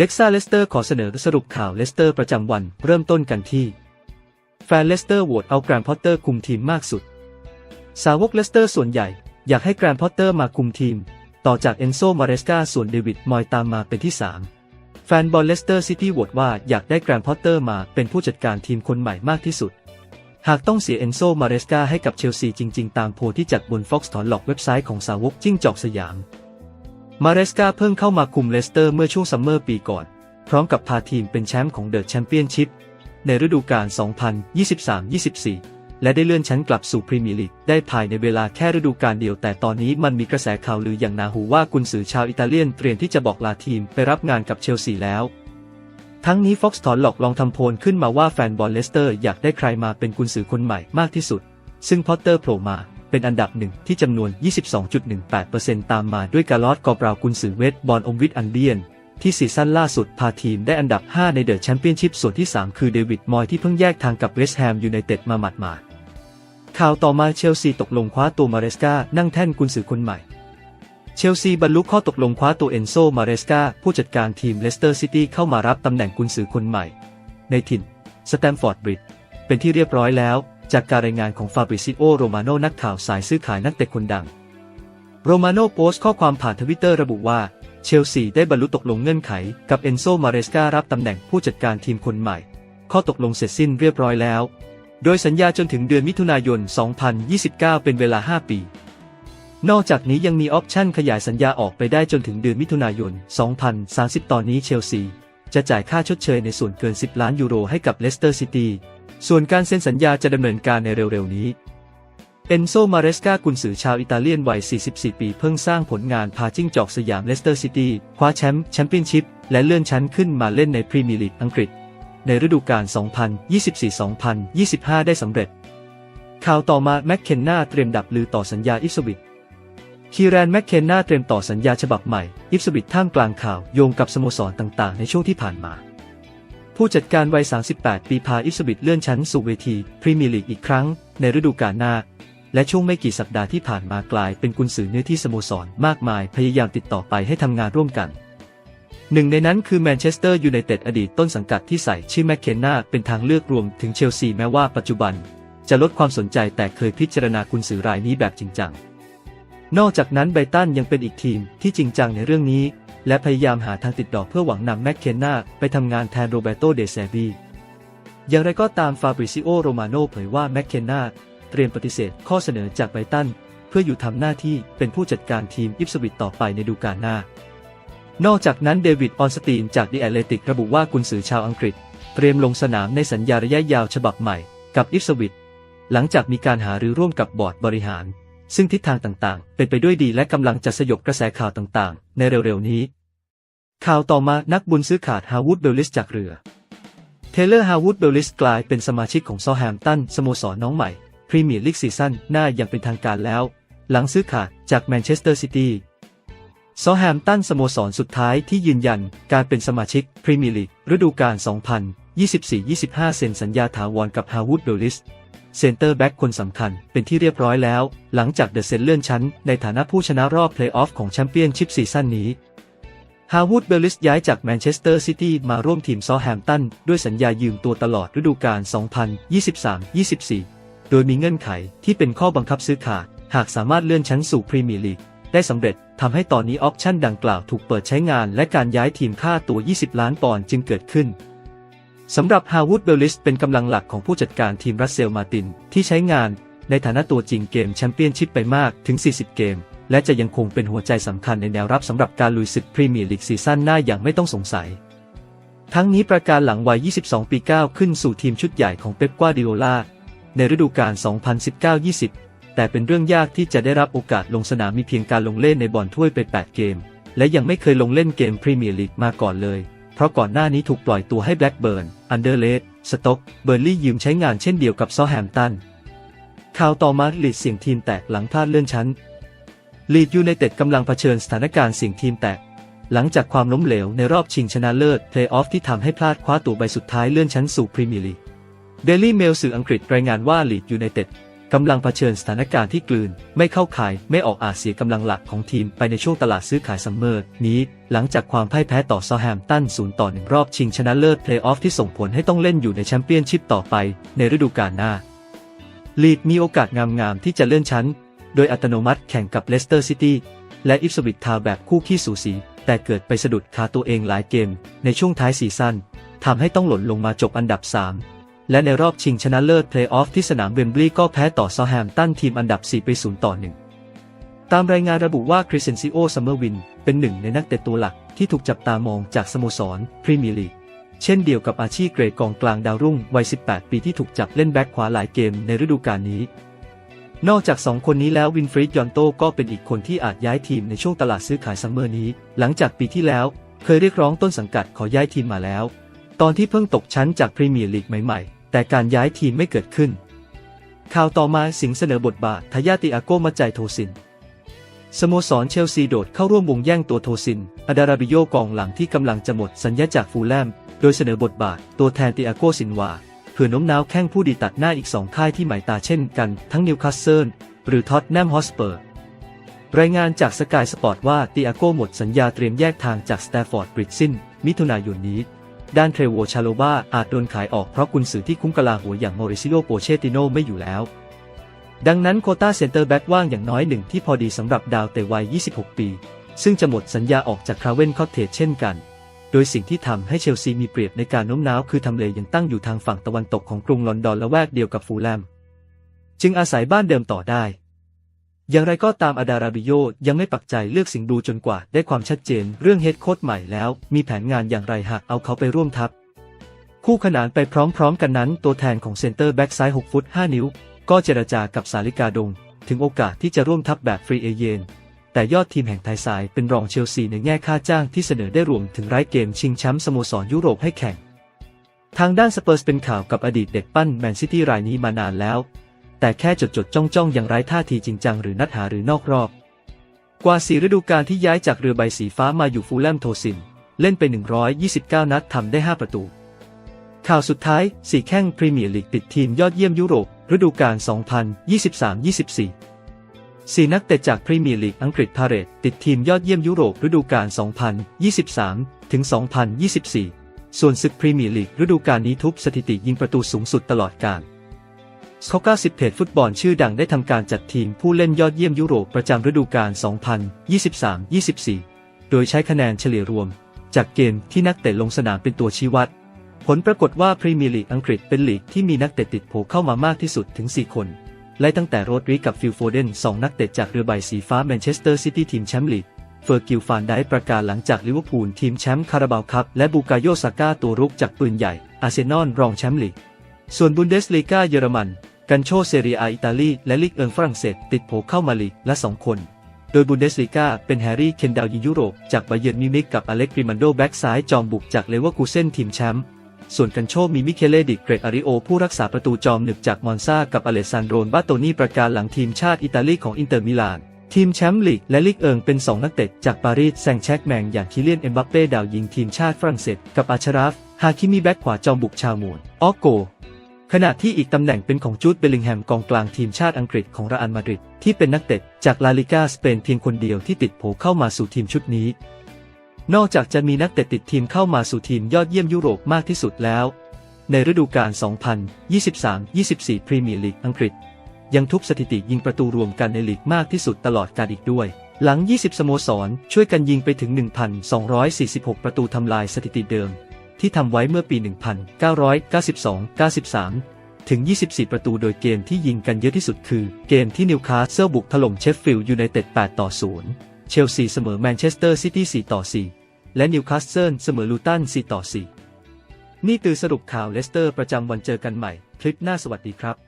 เด็กซ่าเลสเตอร์ขอเสนอสรุปข่าวเลสเตอร์ประจำวันเริ่มต้นกันที่ แฟนเลสเตอร์โหวตเอาแกรนพอตเตอร์คุมทีมมากสุด สาวกเลสเตอร์ส่วนใหญ่ อยากให้แกรนพอตเตอร์มาคุมทีม ต่อจากเอนโซมาเรสกาส่วนเดวิดมอยตามมาเป็นที่ 3 แฟนบอลเลสเตอร์ซิตี้โหวตว่าอยากได้แกรนพอตเตอร์มาเป็นผู้จัดการทีมคนใหม่มากที่สุด หากต้องเสียเอนโซมาเรสกาให้กับเชลซีจริง ๆ ตามโพลที่จัดบน Fox ถอนหลอกเว็บไซต์ของสาวกจิ้งจอกสยาม มาเรสกาเพิ่งเข้ามาคุมเลสเตอร์เมื่อช่วงซัมเมอร์ปีก่อน พร้อมกับพาทีมเป็นแชมป์ของเดอะแชมเปี้ยนชิพในฤดูกาล 2023-24 และได้เลื่อนชั้นกลับสู่พรีเมียร์ลีกได้ภายในเวลาแค่ฤดูกาลเดียว แต่ตอนนี้มันมีกระแสข่าวลืออย่างหนาหูว่ากุนซือชาวอิตาเลียนเตรียมที่จะบอกลาทีมไปรับงานกับเชลซีแล้ว ทั้งนี้ Fox ถอนหลอกลองทำโพลขึ้นมาว่าแฟนบอลเลสเตอร์อยากได้ใครมาเป็นกุนซือคนใหม่มากที่สุด ซึ่งพอตเตอร์โผล่มา เป็นอันดับหนึ่งที่จำนวน 22.18%ตามมาด้วยกาลอสกอบราวกุนซือเวทบอลอมวิทอันเบียน ที่ซีซั่นล่าสุดพาทีมได้อันดับ 5 ในเดอะแชมเปี้ยนชิพส่วนที่ 3 คือเดวิดมอยที่เพิ่งแยกทางกับเวสต์แฮมยูไนเต็ดมาหมาดๆข่าวต่อมาเชลซีตกลงคว้าตัวมาเรสกานั่งแท่นกุนซือคนใหม่ เชลซีบรรลุข้อตกลงคว้าตัวเอนโซมาเรสกาผู้จัดการทีมเลสเตอร์ซิตี้เข้ามารับตำแหน่งกุนซือคนใหม่ ในถิ่นสแตมฟอร์ดบริดจ์เป็นที่เรียบร้อยแล้ว จากการรายงานของฟาบริซิโอโรมาโนนักข่าวสายซื้อขายนักเตะคนดัง โรมาโนโพสต์ข้อความผ่านทวิตเตอร์ระบุว่า เชลซีได้บรรลุตกลงเงื่อนไข กับเอนโซมาเรสการับตำแหน่งผู้จัดการทีมคนใหม่ ข้อตกลงเสร็จสิ้นเรียบร้อยแล้ว โดยสัญญาจนถึงเดือนมิถุนายน 2029 เป็นเวลา 5 ปี นอกจากนี้ยังมีออปชั่นขยายสัญญาออกไปได้จนถึงเดือนมิถุนายน 2030 ตอนนี้เชลซีจะจ่ายค่าชดเชยในส่วนเกิน 10 ล้านยูโรให้กับเลสเตอร์ซิตี้ ส่วนการเซ็นสัญญาจะดำเนินการในเร็วๆนี้ เอนโซ มาเรสกากุนซือชาวอิตาเลียนวัย 44 ปีเพิ่งสร้างผลงานพาจิ้งจอกสยามเลสเตอร์ซิตี้คว้าแชมป์แชมเปี้ยนชิพและเลื่อนชั้นขึ้นมาเล่นในพรีเมียร์ลีกอังกฤษ ในฤดูกาล 2024-2025 ได้สำเร็จ ข่าวต่อมาแม็กเคนนาเตรียมดับลือต่อสัญญาอิฟสวิตคีแรนแม็กเคนนาเตรียมต่อสัญญาฉบับใหม่ อิฟสวิตท่ามกลางข่าวโยงกับสโมสรต่างๆ ในช่วงที่ผ่านมา ผู้จัดการวัย 38 ปีพาอิสวิตเลื่อนชั้นสู่เวทีพรีเมียร์ลีกอีกครั้งในฤดูกาลหน้า และช่วงไม่กี่สัปดาห์ที่ผ่านมากลายเป็นกุนซือเนื้อที่สโมสรมากมายพยายามติดต่อไปให้ทำงานร่วมกัน หนึ่งในนั้นคือแมนเชสเตอร์ยูไนเต็ดอดีตต้นสังกัดที่ใส่ชื่อแมคเคนนาเป็นทางเลือกรวมถึงเชลซีแม้ว่าปัจจุบัน จะลดความสนใจแต่เคยพิจารณากุนซือรายนี้แบบจริงจังนอกจากนั้นไบรตันยังเป็นอีกทีมที่จริงจังในเรื่องนี้ และพยายามหาทางติดต่อเพื่อหวังนำแมคเคนนาไปทำงานแทนโรเบโตเดเซบีอย่างไรก็ตามฟาบริซิโอโรมาโนเผยว่าแมคเคนนาเตรียมปฏิเสธข้อเสนอจากไบรตัน เพื่ออยู่ทำหน้าที่เป็นผู้จัดการทีมอิฟสวิตต่อไปในดูกาหน้า นอกจากนั้นเดวิดออนสตีนจากดีแอตเลติกระบุว่ากุนซือชาวอังกฤษ เตรียมลงสนามในสัญญาระยะยาวฉบับใหม่กับอิฟสวิตหลังจากมีการหารือร่วมกับบอร์ดบริหาร ซึ่งทิศทางต่างๆ เป็นไปด้วยดีและกำลังจะสยบกระแสข่าวต่างๆ ในเร็วๆนี้ ข่าวต่อมานักบุญซื้อขาดฮาวูดเบลลิสจากเรือ เทเลอร์ฮาวูดเบลลิสกลายเป็นสมาชิกของซอแฮมตันสโมสรน้องใหม่ พรีเมียร์ลีกซีซั่นหน้าอย่างเป็นทางการแล้ว หลังซื้อขาดจากแมนเชสเตอร์ซิตี้ซอแฮมตันสโมสรสุดท้ายที่ยืนยันการเป็นสมาชิกพรีเมียร์ลีกฤดูกาล 2024-25 เซ็นสัญญาถาวรกับฮาวูดเบลลิสเซนเตอร์แบ็กคนสำคัญเป็นที่เรียบร้อยแล้ว หลังจากเดอะเซนเลื่อนชั้นในฐานะผู้ชนะรอบเพลย์ออฟของแชมเปี้ยนชิพซีซั่นนี้ ฮาวูดเบลลิสย้ายจากแมนเชสเตอร์ซิตี้มาร่วมทีมซอแฮมตัน ด้วยสัญญายืมตัวตลอดฤดูกาล 2023-24 โดยมีเงื่อนไขที่เป็นข้อบังคับซื้อขาด หากสามารถเลื่อนชั้นสู่พรีเมียร์ลีก ได้สำเร็จทำให้ตอนนี้ออปชั่นดังกล่าวถูกเปิดใช้งานและการย้ายทีมค่าตัว 20 ล้านปอนด์จึงเกิดขึ้นสำหรับฮาวูดเบลลิสเป็นกำลังหลักของผู้จัดการทีมรัสเซลมาตินที่ใช้งานในฐานะตัวจริงเกมแชมเปี้ยนชิพไปมากถึง 40 เกม และจะยังคงเป็นหัวใจสำคัญในแนวรับสำหรับการลุยศึกพรีเมียร์ลีกซีซั่นหน้าอย่างไม่ต้องสงสัย ทั้งนี้ประการหลังวัย 22 ปีก้าวขึ้นสู่ทีมชุดใหญ่ของเป๊ปกวาดิโอลาในฤดูกาล 2019-20 แต่เป็นเรื่องยากที่จะได้รับโอกาสลงสนามมีเพียงการลงเล่นในบอลถ้วยไป 8 เกม และยังไม่เคยลงเล่นเกมพรีเมียร์ลีกมาก่อนเลย เพราะก่อนหน้านี้ถูกปล่อยตัวให้แบล็กเบิร์น อันเดอร์เลด สต็อกเบอร์ลี่ยืมใช้งานเช่นเดียวกับซอแฮมตันข่าวต่อมาลีดเสี่ยงทีมแตกหลังพลาดเลื่อนชั้น ลีดยูไนเต็ดกำลังเผชิญสถานการณ์เสี่ยงทีมแตก หลังจากความล้มเหลวในรอบชิงชนะเลิศเพลย์ออฟที่ทำให้พลาดคว้าตั๋วใบสุดท้ายเลื่อนชั้นสู่พรีเมียร์ลีกเดลี่เมลสื่ออังกฤษรายงานว่าลีดยูไนเต็ดกำลังเผชิญสถานการณ์ที่กลืน ไม่เข้าขาย ไม่ออกอาจเสียกำลังหลักของทีมไปในช่วงตลาดซื้อขายซัมเมอร์นี้หลังจากความพ่ายแพ้ต่อซาแฮมตัน0ต่อ1รอบชิงชนะเลิศเพลย์ออฟที่ส่งผลให้ต้องเล่นอยู่ในแชมเปี้ยนชิพต่อไปในฤดูกาลหน้าลีดมีโอกาสงามๆที่จะเลื่อนชั้น โดยอัตโนมัติแข่งกับเลสเตอร์ซิตี้และอิฟสวิตทาแบบคู่ขี้สูสี แต่เกิดไปสะดุดขาตัวเองหลายเกม ในช่วงท้ายซีซั่นทำให้ต้องหล่นลงมาจบอันดับ 3 และในรอบชิงชนะเลิศเพลย์ออฟที่สนามเวมบลีย์ก็แพ้ต่อซาแฮมตันทีมอันดับ 4 ไป 0 ต่อ 1 ตามรายงานระบุว่าคริสเซนซิโอซัมเมอร์วินเป็นหนึ่งในนักเตะตัวหลักที่ถูกจับตามองจากสโมสรพรีเมียร์ลีกเช่นเดียวกับอาชีพเกรดกองกลางดาวรุ่งวัย 18 ปีที่ถูกจับเล่นแบ็คขวาหลายเกมในฤดูกาลนี้ นอกจากสองคนนี้แล้ววินฟรีดยอนโตก็เป็นอีกคนที่อาจย้ายทีมในช่วงตลาดซื้อขายซัมเมอร์นี้ หลังจากปีที่แล้ว เคยเรียกร้องต้นสังกัดขอย้ายทีมมาแล้ว ตอนที่เพิ่งตกชั้นจากพรีเมียร์ลีกใหม่ๆ แต่การย้ายทีมไม่เกิดขึ้น ข่าวต่อมาสิงเสนอบทบาททายาติอาโกมาใจโทซินสโมสรเชลซีโดดเข้าร่วมวงแย่งตัวโทซินอดาราบิโยกองหลังที่กำลังจะหมดสัญญาจากฟูลแลม โดยเสนอบทบาทตัวแทนติอาโกซินวา เพื่อน้มน้าวแข้งผู้ดีตัดหน้าอีกสองค่ายที่หมายตาเช่นกันทั้งนิวคาสเซิลหรือท็อตแนมฮอสเปอร์ รายงานจากสกายสปอร์ตว่าติอาโกหมดสัญญาเตรียมแยกทางจากสแตฟอร์ดบริดสิ้นมิถุนายนนี้ด้านเทรโวชาโลบาอาจโดนขายออกเพราะกุนสือที่คุ้มกะลาหัวอย่างโมริซิโอโปเชติโนไม่อยู่แล้ว ดังนั้นโคต้าเซนเตอร์แบ็กว่างอย่างน้อยหนึ่งที่พอดีสำหรับดาวเตะวัย 26 ปี ซึ่งจะหมดสัญญาออกจากคราเวนคอตเทจเช่นกัน โดยสิ่งที่ทำให้เชลซีมีเปรียบในการโน้มน้าวคือทำเลยังตั้งอยู่ทางฝั่งตะวันตกของกรุงลอนดอนและแวกเดียวกับฟูลแลม จึงอาศัยบ้านเดิมต่อได้ อย่างไรก็ตามอาดาราบิโยยังไม่ปักใจเลือกสิงดูจนกว่าได้ความชัดเจนเรื่องเฮดโค้ชใหม่แล้ว มีแผนงานอย่างไรหากเอาเขาไปร่วมทัพ คู่ขนานไปพร้อมๆ กันนั้นตัวแทนของเซนเตอร์แบ็กซ้าย6ฟุต5นิ้ว ก็เจรจากับสาลิกาดง ถึงโอกาสที่จะร่วมทัพแบบฟรีเอเยน แต่ยอดทีมแห่งไทยสายเป็นรองเชลซีในแง่ค่าจ้างที่เสนอได้รวมถึงไร้เกมชิงแชมป์สโมสรยุโรปให้แข่ง ทางด้านสเปอร์สเป็นข่าวกับอดีตเด็กปั้นแมนซิตี้รายนี้มานานแล้ว แต่แค่จดจดจ้องจ้องอย่างไร้ท่าทีจริงจังหรือนัดหาหรือนอกรอบ กว่าสีฤดูกาลที่ย้ายจากเรือใบสีฟ้ามาอยู่ฟูลแลมโทซิน เล่นไป 129 นัดทำได้ 5 ประตู ข่าวสุดท้ายสี่แข้งพรีเมียร์ลีกติดทีมยอดเยี่ยมยุโรปฤดูกาล2023-24 สี่นักเตะจากพรีเมียร์ลีกอังกฤษพาเรตติดทีมยอดเยี่ยมยุโรปฤดูกาล 2023 ถึง 2024 ส่วนศึกพรีเมียร์ลีกฤดูกาลนี้ทุบสถิติยิงประตูสูงสุดตลอดกาลสกอร์10เพจฟุตบอลชื่อดังได้ทำการจัดทีมผู้เล่นยอดเยี่ยมยุโรปประจำฤดูกาล 2023-24 โดยใช้คะแนนเฉลี่ยรวม จากเกมที่นักเตะลงสนามเป็นตัวชี้วัด ผลปรากฏว่าพรีเมียร์ลีกอังกฤษเป็นลีกที่มีนักเตะติดโผเข้ามามากที่สุดถึง 4 คน และตั้งแต่โรดริกับฟิลโฟเดนสองนักเตะจากเรือใบสีฟ้าแมนเชสเตอร์ซิตี้ทีมแชมป์ลีก เฟอร์กิลฟานได้ประกาศหลังจากลิเวอร์พูลทีมแชมป์คาราบาวคัพและบูกาโยซาก้าตัวรุกจากปืนใหญ่อาร์เซนอลรองแชมป์ลีก ส่วนบุนเดสลีกาเยอรมันกันโชเซเรียอิตาลีและลีกเอิงฝรั่งเศสติดโผเข้ามาลีกละ 2 คน โดยบุนเดสลีกาเป็นแฮร์รี่เคนดาวยิงยุโรปจากบาเยิร์นมิวนิกกับอเล็กริมันโดแบ็กซ้ายจอมบุกจากเลเวอร์คูเซนทีมแชมป์ ส่วนกันโชคมีมิเคเลดิเกรตอาริโอ ผู้รักษาประตูจอมหนึกจากมอนซากับอเลซานโดรนบาโตนีประกาศหลังทีมชาติอิตาลีของอินเตอร์มิลาน ทีมแชมป์ลีกและลีกเอิงเป็น 2 นักเตะจากปารีสแซงแชกแมงอย่างคิเลียนเอ็มบัปเป้ดาวยิงทีมชาติฝรั่งเศสกับอาชราฟฮาคิมีแบ็กขวาจอมบุกชาวมูนออกโกขณะที่อีกตำแหน่งเป็นของจูดเบลลิงแฮมกองกลางทีมชาติอังกฤษของราอัลมาดริดที่เป็นนักเตะจากลาลิกาสเปนเพียงคนเดียวที่ติดโผเข้ามาสู่ทีมชุดนี้ นอกจากจะมีนักเตะติดทีมเข้ามาสู่ทีมยอดเยี่ยมยุโรปมากที่สุดแล้ว ในฤดูกาล 2023-24 พรีเมียร์ลีกอังกฤษ ยังทุบสถิติยิงประตูรวมกันในลีกมากที่สุดตลอดกาลอีกด้วย หลัง 20 สโมสร ช่วยกันยิงไปถึง 1,246 ประตูทำลายสถิติเดิม ที่ทำไว้เมื่อปี 1992-93 ถึง 24 ประตูโดยเกมที่ยิงกันเยอะที่สุดคือ เกมที่นิวคาสเซิลบุกถล่มเชฟฟิลด์ยูไนเต็ด 8 ต่อ 0 เชลซีเสมอแมนเชสเตอร์ซิตี้ 4 ต่อ 4 และนิวคาสเซิลเสมอลูตัน 4 ต่อ 4 นี่คือสรุปข่าวเลสเตอร์ประจำวันเจอกันใหม่ คลิปหน้าสวัสดีครับ